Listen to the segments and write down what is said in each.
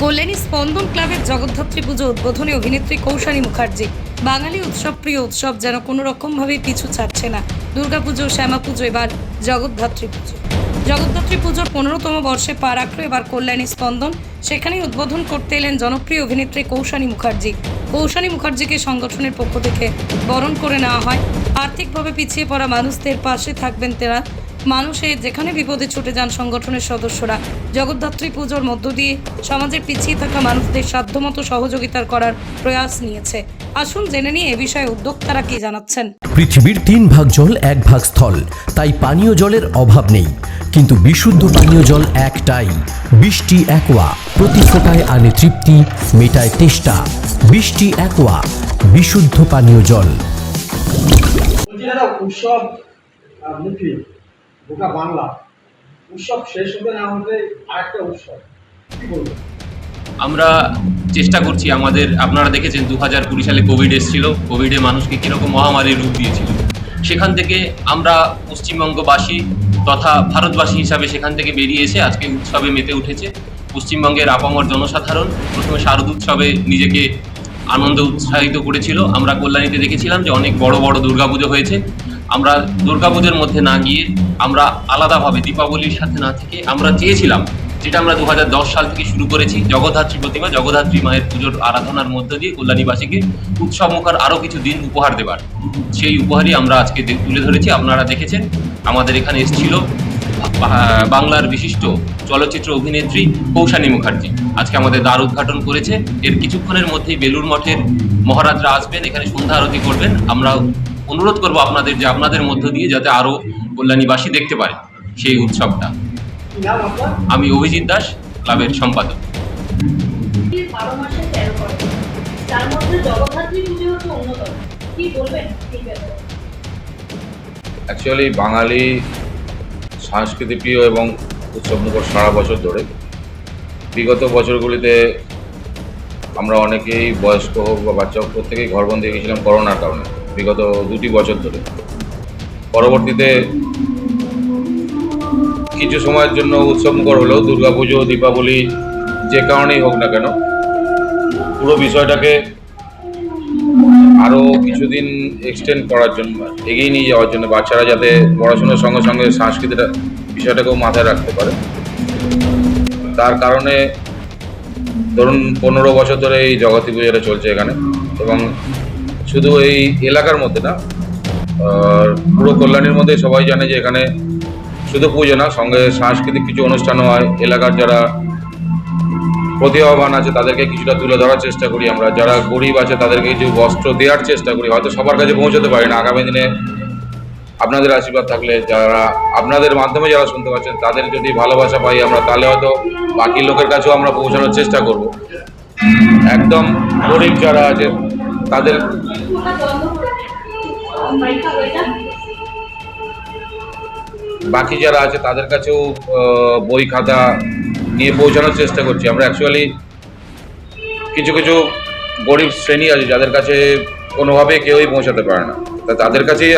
কল্যাণী স্পন্দন ক্লাবের জগদ্ধাত্রী পুজো উদ্বোধনী অভিনেত্রী কৌশানী মুখার্জি। বাঙালি উৎসব, প্রিয় উৎসব যেন কোনো রকমভাবেই পিছু ছাড়ছে না। দুর্গাপুজো শ্যামা পুজো, এবার জগদ্ধাত্রী পুজো। জগদ্ধাত্রী পুজোর পনেরোতম বর্ষে পা রাখল এবার কল্যাণী স্পন্দন। সেখানেই উদ্বোধন করতে এলেন জনপ্রিয় অভিনেত্রী কৌশানী মুখার্জি। কৌশানী মুখার্জিকে সংগঠনের পক্ষ থেকে বরণ করে নেওয়া হয়। আর্থিকভাবে পিছিয়ে পড়া মানুষদের পাশে থাকবেন তারা। মানুষে যেখানে বিপদে ছুটে যান সংগঠনের সদস্যরা। জগদ্ধাত্রী পুজোর মধ্য দিয়ে সমাজের পিছিয়ে থাকা মানুষদের সাধ্যমতো সহযোগিতার করার প্রয়াস নিয়েছে। আসুন জেনে নিয়ে এ বিষয়ে উদ্যোক্তারা কি জানাচ্ছেন। পৃথিবীর তিন ভাগ জল এক ভাগ স্থল। তাই পানীয় জলের অভাব নেই। কিন্তু বিশুদ্ধ পানীয় জল একটাই। বৃষ্টি একোয়া। প্রতি ফোটায় আনে তৃপ্তি মেটায় তেষ্টা। বৃষ্টি একোয়া। বিশুদ্ধ পানীয় জল। উৎসব গোটা বাংলা। উৎসব শেষ হতে না হতে আরেকটা উৎসব। কি বলব আমরা চেষ্টা করছি, আমাদের, আপনারা দেখেছেন দু হাজার কুড়ি সালে কোভিড এসেছিল। কোভিডে মানুষকে কীরকম মহামারীর রূপ দিয়েছিল। সেখান থেকে আমরা পশ্চিমবঙ্গবাসী তথা ভারতবাসী হিসাবে সেখান থেকে বেরিয়ে এসে আজকে উৎসবে মেতে উঠেছে। পশ্চিমবঙ্গের আপামর জনসাধারণ প্রথমে শারদ উৎসবে নিজেকে আনন্দ উৎসাহিত করেছিল। আমরা কল্যাণীতে দেখেছিলাম যে অনেক বড় বড় দুর্গাপুজো হয়েছে। আমরা দুর্গাপুজোর মধ্যে না গিয়ে আমরা আলাদাভাবে দীপাবলির সাথে না থেকে আমরা চেয়েছিলাম, যেটা আমরা দু সাল থেকে শুরু করেছি, জগদ্ধাত্রী প্রতিমা, জগদ্ধাত্রী মায়ের পুজোর আরাধনার মধ্য দিয়ে কল্যাণীবাসীকে উৎসব মুখার আরও কিছু দিন উপহার দেবার। সেই উপহারই আমরা আজকে তুলে ধরেছি, আপনারা দেখেছেন, আমাদের এখানে এসেছিল বাংলার বিশিষ্ট চলচ্চিত্র অভিনেত্রী কৌশানী মুখার্জি। আজকে আমাদের দ্বার উদ্ঘাটন করেছে। এর কিছুক্ষণের মধ্যেই বেলুর মঠের মহারাজরা আসবেন, এখানে সন্ধ্যা আরতি করবেন। আমরা অনুরোধ করব আপনাদের যে আপনাদের মধ্য দিয়ে যাতে আরও কল্যাণীবাসী দেখতে পারে সেই উৎসবটা। আমি অভিজিৎ দাস, ক্লাবের সম্পাদক। অ্যাকচুয়ালি বাঙালি সংস্কৃতি প্রিয় এবং উৎসবমুখর সারা বছর ধরে, বিগত বছরগুলিতে আমরা অনেকেই বয়স্ক হোক বা বাচ্চা হোক, প্রত্যেকেই ঘরবন্দি গেছিলাম করোনার কারণে। বিগত দুটি বছর ধরে। পরবর্তীতে কিছু সময়ের জন্য উৎসবমুখর হলেও দুর্গাপুজো, দীপাবলি যে কারণেই হোক না কেন, পুরো বিষয়টাকে আরও কিছুদিন এক্সটেন্ড করার জন্য, এগিয়ে নিয়ে যাওয়ার জন্য, বাচ্চারা যাতে পড়াশোনার সঙ্গে সঙ্গে সাংস্কৃতিক বিষয়টাকেও মাথায় রাখতে পারে। তার কারণে ধরুন পনেরো বছর ধরে এই জগতী পুজোটা চলছে এখানে এবং শুধু এই এলাকার মধ্যে না, আর পুরো কল্যাণীর মধ্যে সবাই জানে যে এখানে শুধু পুজো না, সঙ্গে সাংস্কৃতিক কিছু অনুষ্ঠানও হয়। এলাকার যারা প্রতিভাবান আছে, তাদেরকে কিছুটা তুলে ধরার চেষ্টা করি আমরা। যারা গরিব আছে, তাদেরকে কিছু বস্ত্র দেওয়ার চেষ্টা করি। হয়তো সবার কাছে পৌঁছতে পারি না। আগামী দিনে আপনাদের আশীর্বাদ থাকলে, যারা আপনাদের মাধ্যমে যারা শুনতে পাচ্ছেন, তাদের যদি ভালোবাসা পাই আমরা, তাহলে হয়তো বাকি লোকের কাছেও আমরা পৌঁছানোর চেষ্টা করব। একদম গরিব যারা আছে তাদের বাকি যারা আছে তাদের কাছেও বই খাতা নিয়ে পৌঁছানোর চেষ্টা করছি। আমরা অ্যাকচুয়ালি কিছু কিছু গরিব শ্রেণি আছে যাদের কাছে কোনোভাবে কেউই পৌঁছাতে পারে না। তা তাদের কাছেই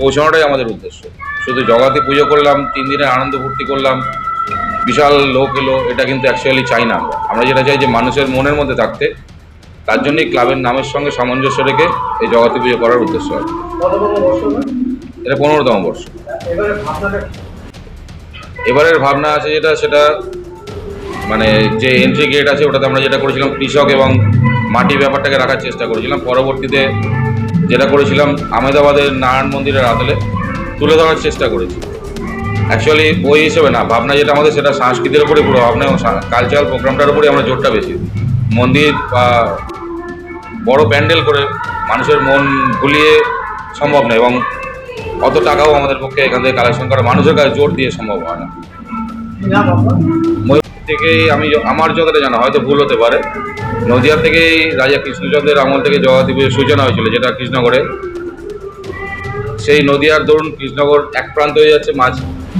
পৌঁছানোটাই আমাদের উদ্দেশ্য। শুধু জগতে পুজো করলাম, তিন দিনে আনন্দ ফুর্তি করলাম, বিশাল লোক এলো, এটা কিন্তু অ্যাকচুয়ালি চাই না আমরা। আমরা যেটা চাই যে মানুষের মনের মধ্যে থাকতে তার জন্যই ক্লাবের নামের সঙ্গে সামঞ্জস্য রেখে এই জগতে পুজো করার উদ্দেশ্য না? এটা পনেরোতম বর্ষ? এবারের ভাবনা আছে যেটা, সেটা মানে যে এন্ট্রি গেট আছে, ওটাতে আমরা যেটা করেছিলাম কৃষক এবং মাটি ব্যাপারটাকে রাখার চেষ্টা করেছিলাম পরবর্তীতে যেটা করেছিলাম, আহমেদাবাদের নারায়ণ মন্দিরের আদলে তুলে ধরার চেষ্টা করেছি অ্যাকচুয়ালি বই হিসেবে না, ভাবনা যেটা আমাদের, সেটা সংস্কৃতির উপরে পুরো ভাবনা এবং কালচারাল প্রোগ্রামটার উপরে আমরা জোরটা বেশি মন্দির বা বড় প্যান্ডেল করে মানুষের মন ভুলিয়ে সম্ভব নয় এবং অত টাকাও আমাদের পক্ষে এখান থেকে কালেকশন করা মানুষের কাছে জোর দিয়ে সম্ভব হয় না। ময়ূর থেকেই আমি আমার যতটা জানা হয়তো ভুল হতে পারে। নদিয়া থেকেই রাজা কৃষ্ণচন্দ্রের আমল থেকে জগতী পুজোর সূচনা হয়েছিল যেটা কৃষ্ণগড়ে। সেই নদিয়ার ধরুন কৃষ্ণগড় এক প্রান্ত হয়ে যাচ্ছে মাঝ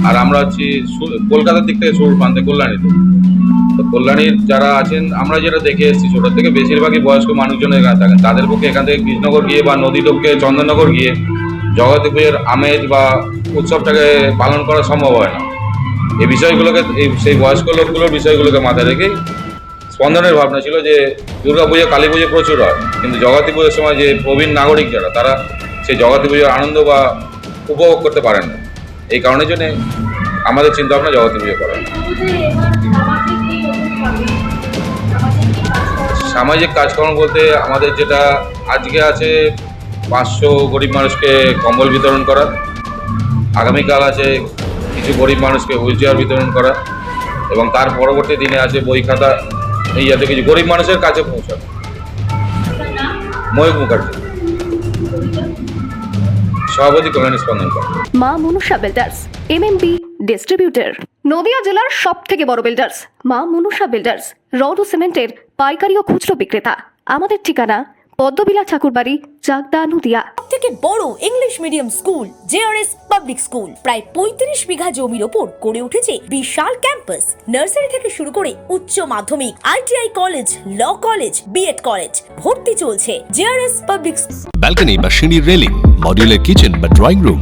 আর আমরা হচ্ছি কলকাতার দিক থেকে শুরু প্রান্তে কল্যাণীতে। তো কল্যাণীর যারা আছেন, আমরা যেটা দেখে এসেছি, ছোটোর থেকে বেশিরভাগই বয়স্ক মানুষজন এখানে থাকেন। তাদের পক্ষে এখান থেকে কৃষ্ণগড় গিয়ে বা নদী টপকে চন্দননগর গিয়ে জগতী পুজোর আমেজ বা উৎসবটাকে পালন করা সম্ভব হয় না। এই বিষয়গুলোকে, এই সেই বয়স্ক লোকগুলোর বিষয়গুলোকে মাথায় রেখেই স্পন্দনের ভাবনা ছিল যে দুর্গা পুজো, কালী পুজো প্রচুর হয়, কিন্তু জগতী পুজোর সময় যে প্রবীণ নাগরিক যারা, তারা সেই জগতী পুজোর আনন্দ বা উপভোগ করতে পারেন না। এই কারণের জন্যে আমাদের চিন্তা ভাবনা জগতী পুজো করা। সামাজিক কাজকর্ম বলতে আমাদের যেটা আজকে আছে পাঁচশো গরিব মানুষকে কম্বল বিতরণ করা, আগামীকাল আছে কিছু গরিব মানুষকে হুইল চেয়ার বিতরণ করা এবং তার পরবর্তী দিনে আছে বই খাতা, এই যাতে কিছু গরিব মানুষের কাছে পৌঁছানো ময়ূক মুখার্জি। সভাপতি স্পন্দন করে। মা মনুষা বিল্ডার্স এমএমবি ডিস্ট্রিবিউটর নদিয়া জেলার সব থেকে বড় বিল্ডার্স মা মনুষা বিল্ডার্স রড ও সিমেন্টের পাইকারি ও খুচরো বিক্রেতা। আমাদের ঠিকানা পদ্মবিলা ঠাকুরবাড়ি চাকদা নদিয়া। থেকে বড় English medium school JRS public school প্রায় পঁয়ত্রিশ বিঘা জমির ওপর গড়ে উঠেছে বিশাল ক্যাম্পাস নার্সারি থেকে শুরু করে উচ্চ মাধ্যমিক ITI college law college BEd college ভর্তি চলছে জেআরএস পাবলিক ব্যালকনি বা সিঁড়ির রেলিং মডিউলার কিচেন বা ড্রয়িং রুম